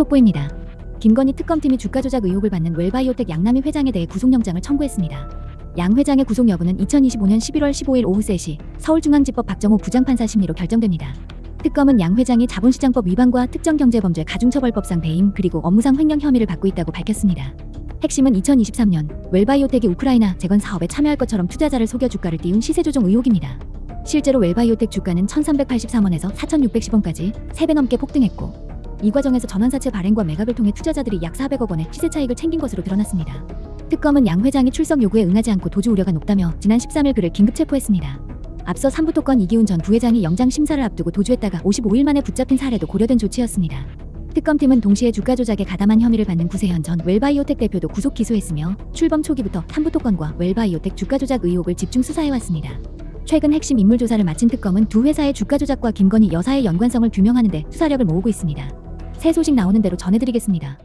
속보입니다. 김건희 특검팀이 주가 조작 의혹을 받는 웰바이오텍 양남희 회장에 대해 구속영장을 청구했습니다. 양 회장의 구속 여부는 2025년 11월 15일 오후 3시 서울중앙지법 박정호 부장판사 심리로 결정됩니다. 특검은 양 회장이 자본시장법 위반과 특정경제범죄 가중처벌법상 배임 그리고 업무상 횡령 혐의를 받고 있다고 밝혔습니다. 핵심은 2023년 웰바이오텍이 우크라이나 재건 사업에 참여할 것처럼 투자자를 속여 주가를 띄운 시세 조정 의혹입니다. 실제로 웰바이오텍 주가는 1,383원에서 4,610원까지 3배 넘게 폭등했고 이 과정에서 전환사채 발행과 매각을 통해 투자자들이 약 400억 원의 시세 차익을 챙긴 것으로 드러났습니다. 특검은 양 회장이 출석 요구에 응하지 않고 도주 우려가 높다며 지난 13일 그를 긴급 체포했습니다. 앞서 삼부토건 이기훈 전 부회장이 영장 심사를 앞두고 도주했다가 55일 만에 붙잡힌 사례도 고려된 조치였습니다. 특검팀은 동시에 주가 조작에 가담한 혐의를 받는 구세현 전 웰바이오텍 대표도 구속 기소했으며 출범 초기부터 삼부토건과 웰바이오텍 주가 조작 의혹을 집중 수사해왔습니다. 최근 핵심 인물 조사를 마친 특검은 두 회사의 주가 조작과 김건희 여사의 연관성을 규명하는 데 수사력을 모으고 있습니다. 새 소식 나오는 대로 전해드리겠습니다.